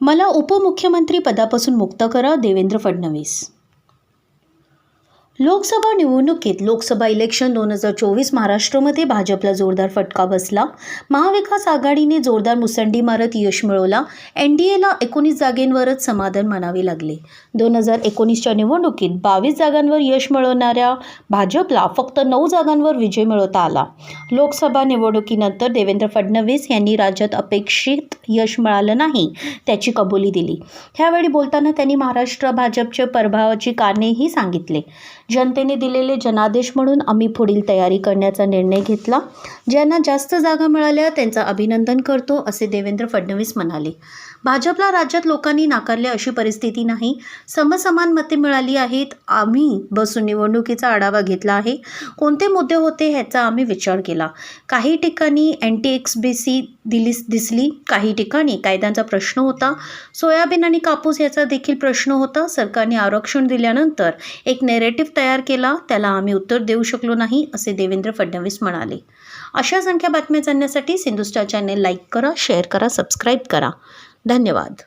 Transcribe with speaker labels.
Speaker 1: मला उपमुख्यमंत्री पदापासून मुक्त करा देवेंद्र फडणवीस. लोकसभा निवडणुकीत लोकसभा इलेक्शन दोन हजार चोवीस महाराष्ट्रामध्ये भाजपला जोरदार फटका बसला. महाविकास आघाडीने जोरदार मुसंडी मारत यश मिळवला. एन डी एला एकोणीस जागेंवरच समाधान मानावे लागले. दोन हजार एकोणीसच्या निवडणुकीत बावीस जागांवर यश मिळवणाऱ्या भाजपला फक्त नऊ जागांवर विजय मिळवता आला. लोकसभा निवडणुकीनंतर देवेंद्र फडणवीस यांनी राज्यात अपेक्षित यश मिळालं नाही त्याची कबुली दिली. ह्यावेळी बोलताना त्यांनी महाराष्ट्र भाजपच्या प्रभावाची कारणेही सांगितले. जनतेने दिलेले जनादेश म्हणून आम्ही पुढील तयारी करण्याचा निर्णय घेतला. ज्यांना जास्त जागा मिळाल्या त्यांचा अभिनंदन करतो असे देवेंद्र फडणवीस म्हणाले. भाजपला राज्यात लोकांनी नाकारले अशी परिस्थिती नाही. समसमान मते मिळाली आहेत. आम्ही बसून निवडणुकीचा आढावा घेतला आहे. कोणते मुद्दे होते ह्याचा आम्ही विचार केला. काही ठिकाणी अँटी एक्स बी सी दिली दिसली. काही ठिकाणी कायद्यांचा प्रश्न होता. सोयाबीन आणि कापूस याचा देखील प्रश्न होता. सरकारने आरक्षण दिल्यानंतर एक नेरेटिव्ह तयार केला त्याला आम्ही उत्तर देऊ शकलो नाही असे देवेंद्र फडणवीस म्हणाले. अशा संख्या बातम्या जाणण्यासाठी सिंधुस्टार चॅनेल लाईक करा शेअर करा सबस्क्राईब करा. धन्यवाद.